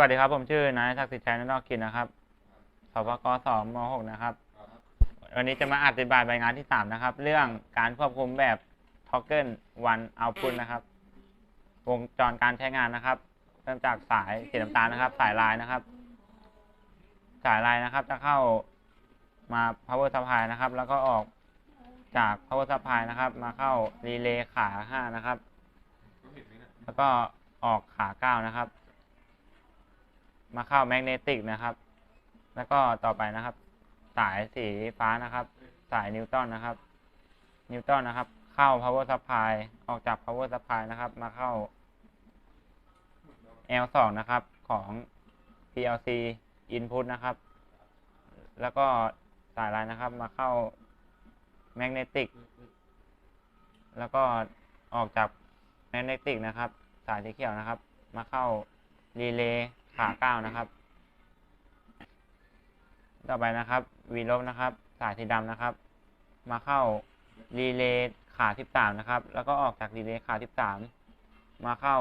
วัสดีครับ ผมชื่อนายศักดิ์สิทธิ์ชัยนนอกกินนะครับสปกสองมหกนะครับ วันนี้จะมาอธิบายใบงานที่สามนะครับ เรื่องการควบคุมแบบ Toggle One Output นะครับ วงจรการใช้งานนะครับ เริ่มจากสายสีน้ำตาลนะครับ สายลายนะครับ สายลายนะครับ จะเข้ามา power supply นะครับ แล้วก็ออกจาก power supply นะครับ มาเข้ารีเลย์ขาห้านะครับ แล้วก็ออกขาเก้านะครับ มาเข้าแมกเนติกนะครับ แล้วก็ต่อไปนะครับ สายสีฟ้านะครับ สายนิวตันนะครับ นิวตันนะครับ เข้า power supply ออกจาก power supply นะครับ มาเข้า L2 นะครับของ PLC input นะครับ แล้วก็สายลายนะครับ มาเข้า magnetic แล้วก็ออกจาก magnetic นะครับ สายสีเขียวนะครับ มาเข้ารีเลย์ ขาเก้านะครับ ต่อไปนะครับวีลบนะครับ สายสีดำนะครับ มาเข้ารีเลย์ขาที่สามนะครับ แล้วก็ออกจากรีเลย์ขาที่สามมาเข้า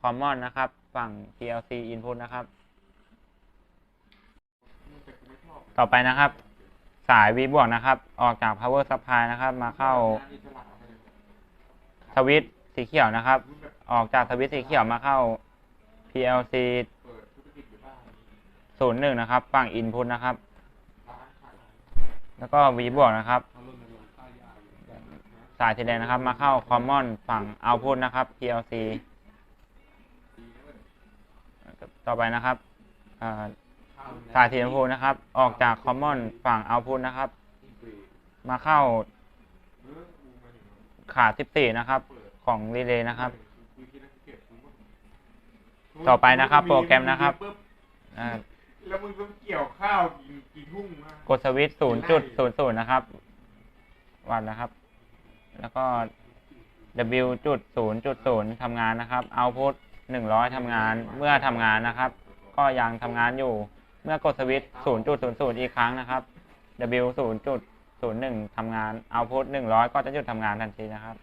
common นะครับ ฝั่ง PLC input นะครับ ต่อไปนะครับ สาย V บวกนะครับ ออกจาก power supply นะครับ มาเข้าสวิตสีเขียวนะครับ ออกจากสวิตสีเขียวมาเข้า PLC ศูนย์หนึ่งนะครับ ฝั่ง input นะครับ แล้วก็ V บวกนะครับ สายสีแดงนะครับ มาเข้า common ฝั่ง output นะครับ PLC ต่อไปนะครับสายสีชมพูนะครับ ออกจาก common ฝั่ง output นะครับ มาเข้าขา14 นะครับ ของรีเลย์นะครับ ต่อไปนะครับ โปรแกรมนะครับอ่าแล้วมึงต้องเกี่ยวข้าวกินกี่ทุ่งมากดสวิตช์ศูนย์จุดศูนย์ศูนย์นะครับ วัดนะครับ แล้วก็ W จุดศูนย์จุดศูนย์ทำงานนะครับ Output หนึ่งร้อยทำงาน เมื่อทำงานนะครับ ก็ยังทำงานอยู่ เมื่อกดสวิตช์ศูนย์จุดศูนย์ศูนย์อีกครั้งนะครับ W ศูนย์จุดศูนย์หนึ่งทำงาน Output หนึ่งร้อยก็จะหยุดทำงานทันทีนะครับ